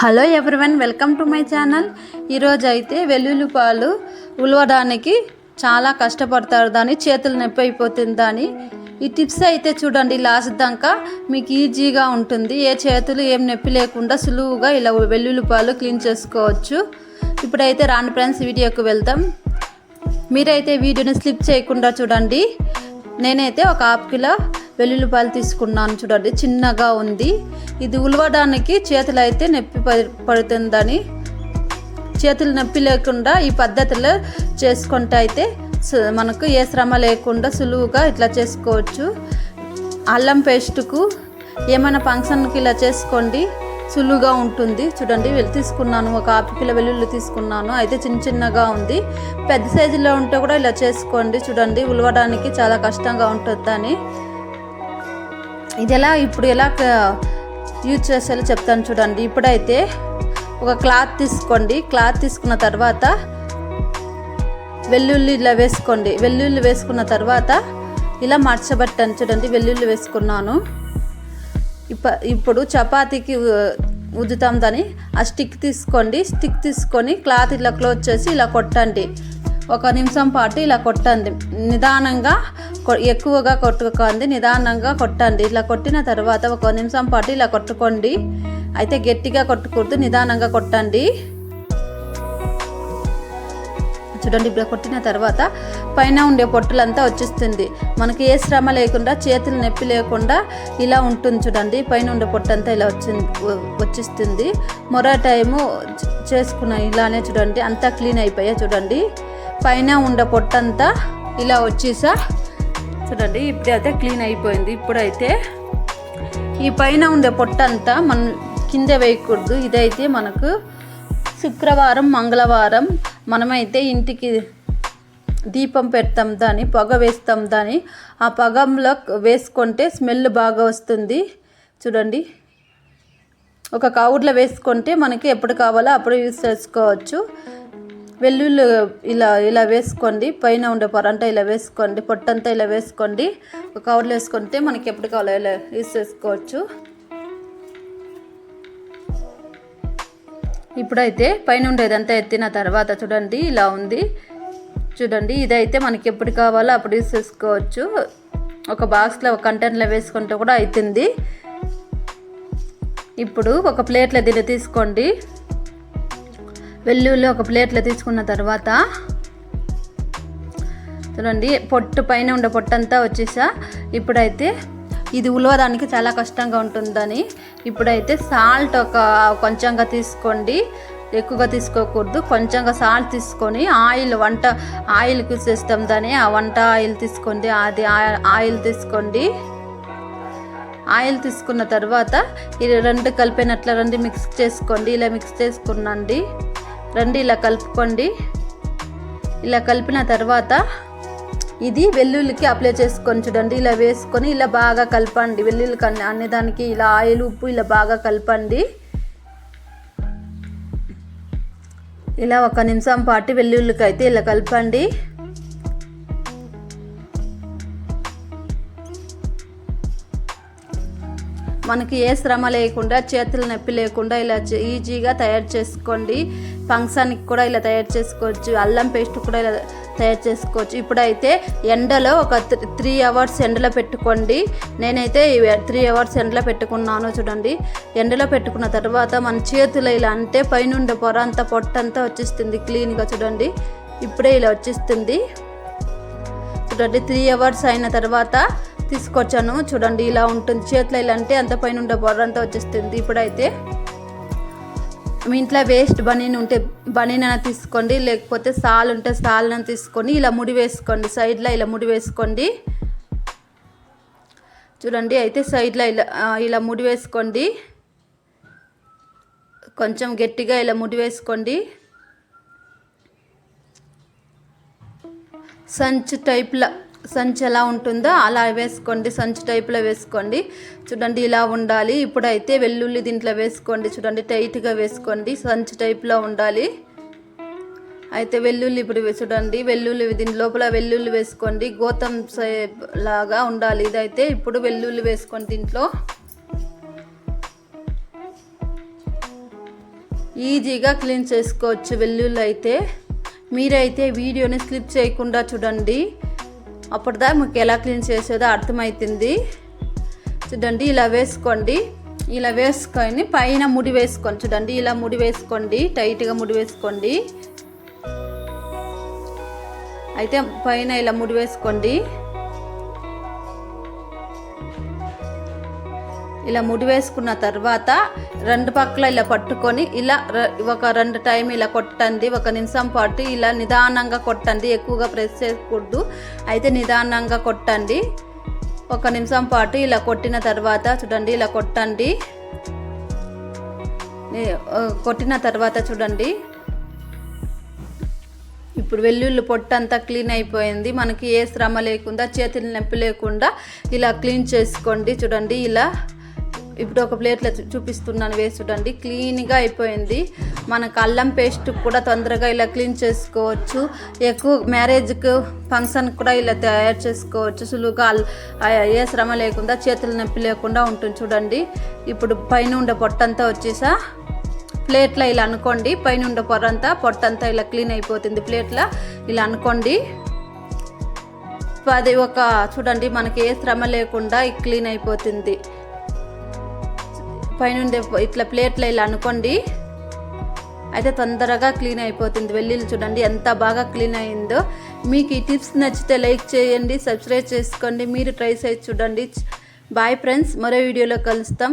Hello everyone welcome to my channel. ఈరోజు అయితే వెల్లుల్లి పాలు ఉలవడానికి చాలా కష్టపడతారు దాని చేతులు నొప్పి అయిపోతుంది దాని ఈ టిప్స్ అయితే చూడండి లాస్ట్ దాకా మీకు ఈజీగా ఉంటుంది. ఏ చేతులు ఏం నొప్పి లేకుండా సులువుగా ఇలా వెల్లుల్లి పాలు క్లీన్ చేసుకోవచ్చు. ఇప్పుడైతే రాని ఫ్రెండ్స్ వీడియోకి వెళ్దాం. మీరైతే వీడియోని స్లిప్ చేయకుండా చూడండి. నేనైతే ఒక హాఫ్ కిలో వెల్లుల్లిపాయలు తీసుకున్నాను చూడండి చిన్నగా ఉంది. ఇది ఉలవడానికి చేతులు అయితే నొప్పి పడుతుందని. చేతులు నొప్పి లేకుండా ఈ పద్ధతిలో చేసుకుంటే అయితే మనకు ఏ శ్రమ లేకుండా సులువుగా ఇట్లా చేసుకోవచ్చు. అల్లం పేస్ట్కు ఏమైనా ఫంక్షన్కి ఇలా చేసుకోండి సులువుగా ఉంటుంది. చూడండి వెళ్ళి తీసుకున్నాను. ఒక ఆపికిల వెల్లుల్లి తీసుకున్నాను. అయితే చిన్న చిన్నగా ఉంది. పెద్ద సైజులో ఉంటే కూడా ఇలా చేసుకోండి. చూడండి ఉలవడానికి చాలా కష్టంగా ఉంటుందని. ఇది ఎలా ఇప్పుడు ఎలా యూజ్ చేసేలా చెప్తాను చూడండి. ఇప్పుడైతే ఒక క్లాత్ తీసుకోండి. క్లాత్ తీసుకున్న తర్వాత వెల్లుల్లి ఇలా వేసుకోండి. వెల్లుల్లి వేసుకున్న తర్వాత ఇలా మడచబెట్టాను చూడండి. వెల్లుల్లి వేసుకున్నాను. ఇప్ప ఇప్పుడు చపాతీకి ఉద్దుతాం ఉదుతాం దాన్ని. ఆ స్టిక్ తీసుకోండి. స్టిక్ తీసుకొని క్లాత్ ఇలా క్లోజ్ చేసి ఇలా కొట్టండి. ఒక నిమిషం పాటు ఇలా కొట్టండి. నిదానంగా కొ- ఎక్కువగా కొట్టుకోండి నిదానంగా కొట్టండి. ఇలా కొట్టిన తర్వాత ఒక నిమిషం పాటు ఇలా కొట్టుకోండి. అయితే గట్టిగా కొట్టుకూడదు. నిదానంగా కొట్టండి. చూడండి ఇప్పుడు కొట్టిన తర్వాత పైన ఉండే పొట్టులంతా వచ్చేస్తుంది. మనకి ఏ శ్రమ లేకుండా చేతులు నొప్పి లేకుండా ఇలా ఉంటుంది చూడండి. పైన ఉండే పొట్టంతా ఇలా వచ్చింది వచ్చేస్తుంది. మరో టైము చ- చేసుకున్న ఇలానే చూడండి. అంతా క్లీన్ అయిపోయా చూడండి. పైన ఉండే పొట్టంతా ఇలా వచ్చేసా. చూడండి ఇప్పుడైతే క్లీన్ అయిపోయింది. ఇప్పుడైతే ఈ పైన ఉండే పొట్టంతా మనం కింద వేయకూడదు. ఇదైతే మనకు శుక్రవారం మంగళవారం మనమైతే ఇంటికి దీపం పెడతాం దాన్ని పొగ వేస్తాం దాన్ని ఆ పొగంలో వేసుకుంటే స్మెల్ బాగా వస్తుంది. చూడండి ఒక కవర్లో వేసుకుంటే మనకి ఎప్పుడు కావాలో అప్పుడు యూస్ చేసుకోవచ్చు. వెల్లుల్లి ఇలా ఇలా వేసుకోండి పైన ఉండే పొరంట ఇలా వేసుకోండి పొట్టంతా ఇలా వేసుకోండి ఒక వేసుకుంటే మనకి ఎప్పుడు కావాలో ఇలా యూస్ చేసుకోవచ్చు ఇప్పుడైతే పైన ఉండేదంతా ఎత్తిన తర్వాత చూడండి ఇలా ఉంది. చూడండి ఇదైతే మనకి ఎప్పుడు కావాలో అప్పుడు యూస్ చేసుకోవచ్చు ఒక బాక్స్లో ఒక కంటైనర్లో వేసుకుంటే కూడా అవుతుంది ఇప్పుడు ఒక ప్లేట్లో దీన్ని తీసుకోండి. వెల్లుల్లి ఒక ప్లేట్లో తీసుకున్న తర్వాత చూడండి పొట్టు పైన ఉండే పొట్టంతా వచ్చేసా. ఇప్పుడైతే ఇది ఉలవడానికి చాలా కష్టంగా ఉంటుందని. ఇప్పుడైతే సాల్ట్ ఒక కొంచెంగా తీసుకోండి. ఎక్కువగా తీసుకోకూడదు. కొంచెంగా సాల్ట్ తీసుకొని ఆయిల్ వంట ఆయిల్కి చేస్తాం దాన్ని. ఆ వంట ఆయిల్ తీసుకోండి. అది ఆ- ఆయిల్ తీసుకోండి. ఆయిల్ తీసుకున్న తర్వాత ఇది రెండు కలిపినట్ల రెండు. మిక్స్ చేసుకోండి. ఇలా మిక్స్ చేసుకున్నండి. రండి ఇలా కలుపుకోండి. ఇలా కలిపిన తర్వాత ఇది వెల్లుల్లికి అప్లై చేసుకొని చూడండి ఇలా వేసుకొని ఇలా బాగా కలపండి. వెల్లుల్లికి అన్ని అన్ని దానికి ఇలా ఆయిల్ ఉప్పు ఇలా బాగా కలపండి. ఇలా ఒక నిమిషం పాటు వెల్లుల్లికి అయితే ఇలా కలపండి. మనకి ఏ శ్రమ లేకుండా చేతులు నొప్పి లేకుండా ఇలా ఈజీగా తయారు చేసుకోండి. ఫంక్షన్కి కూడా ఇలా తయారు చేసుకోవచ్చు. అల్లం పేస్ట్ కూడా ఇలా తయారు చేసుకోవచ్చు. ఇప్పుడైతే ఎండలో ఒక త్రీ- త్రీ అవర్స్ ఎండలో పెట్టుకోండి. నేనైతే త్రీ అవర్స్ ఎండలో పెట్టుకున్నాను చూడండి. ఎండలో పెట్టుకున్న తర్వాత మన చేతులు ఇలా అంటే పైనుండే పొర అంతా పొట్టంతా వచ్చేస్తుంది క్లీన్గా చూడండి. ఇప్పుడే ఇలా వచ్చేస్తుంది. చూడండి త్రీ అవర్స్ అయిన తర్వాత తీసుకొచ్చాను. చూడండి ఇలా ఉంటుంది. చేతిలో ఇలా అంటే అంత పైన ఉండే బొర్ర అంతా వచ్చేస్తుంది. ఇప్పుడైతే మీ ఇంట్లో వేస్ట్ బనీన్ ఉంటే బనీన్ అయినా తీసుకోండి. లేకపోతే సాల్ ఉంటే సాల్న తీసుకొని ఇలా ముడి వేసుకోండి. సైడ్లో ఇలా ముడి వేసుకోండి. చూడండి అయితే సైడ్లో ఇలా ఇలా ముడి వేసుకోండి. కొంచెం గట్టిగా ఇలా ముడి వేసుకోండి. సంచు టైప్లో సంచి ఎలా ఉంటుందో అలా వేసుకోండి సంచి టైప్లో వేసుకోండి. చూడండి ఇలా ఉండాలి. ఇప్పుడైతే వెల్లుల్లి దీంట్లో వేసుకోండి. చూడండి టైట్గా వేసుకోండి. సంచి టైప్లో ఉండాలి. అయితే వెల్లుల్లి ఇప్పుడు చూడండి వెల్లుల్లి దీని లోపల వెల్లుల్లి వేసుకోండి. గోతం సే- లాగా ఉండాలి. ఇదైతే ఇప్పుడు వెల్లుల్లి వేసుకోండి దీంట్లో. ఈజీగా క్లీన్ చేసుకోవచ్చు వెల్లుల్లి అయితే. మీరైతే వీడియోని స్లిప్ చేయకుండా చూడండి. అప్పటిదా మీకు ఎలా క్లీన్ చేసేదో అర్థమవుతుంది చూడండి ఇలా వేసుకోండి. ఇలా వేసుకొని పైన ముడి వేసుకోండి. చూడండి ఇలా ముడి వేసుకోండి. టైట్గా ముడి వేసుకోండి. అయితే పైన ఇలా ముడి వేసుకోండి. ఇలా ముడి వేసుకున్న తర్వాత రెండు పక్కల ఇలా పట్టుకొని ఇలా ఒక రెండు టైం ఇలా కొట్టండి ఒక నిమిషం పాటు ఇలా నిదానంగా కొట్టండి ఎక్కువగా ప్రెస్ చేయకూడదు. అయితే నిదానంగా కొట్టండి. ఒక నిమిషం పాటు ఇలా కొట్టిన తర్వాత చూడండి ఇలా కొట్టండి. కొట్టిన తర్వాత చూడండి. ఇప్పుడు వెల్లుల్లి పొట్టు అంతా క్లీన్ అయిపోయింది. మనకి ఏ శ్రమ లేకుండా చేతులు నొప్పి లేకుండా ఇలా క్లీన్ చేసుకోండి. చూడండి ఇలా ఇప్పుడు ఒక ప్లేట్లో చూపిస్తున్నాను వేసి చూడండి క్లీన్గా అయిపోయింది. మనకు అల్లం పేస్ట్ కూడా తొందరగా ఇలా క్లీన్ చేసుకోవచ్చు. ఎక్కువ మ్యారేజ్కి ఫంక్షన్ కూడా ఇలా తయారు చేసుకోవచ్చు. సులువుగా ఏ శ్రమ లేకుండా చేతులు నొప్పి లేకుండా ఉంటుంది చూడండి. ఇప్పుడు పైన ఉండే పొట్టంతా వచ్చేసా. ప్లేట్లో ఇలా అనుకోండి. పైన ఉండే పొరంతా పొట్టంతా ఇలా క్లీన్ అయిపోతుంది ప్లేట్లో. ఇలా అనుకోండి. అది ఒక చూడండి మనకి ఏ శ్రమ లేకుండా క్లీన్ అయిపోతుంది. పైనుండే ఇట్లా ప్లేట్లో ఇలా అనుకోండి అయితే తొందరగా క్లీన్ అయిపోతుంది. వెల్లుల్లి చూడండి ఎంత బాగా క్లీన్ అయిందో. మీకు ఈ టిప్స్ నచ్చితే లైక్ చేయండి సబ్స్క్రైబ్ చేసుకోండి. మీరు ట్రై చేసి చూడండి. బాయ్ ఫ్రెండ్స్ మరో వీడియోలో కలుస్తాం.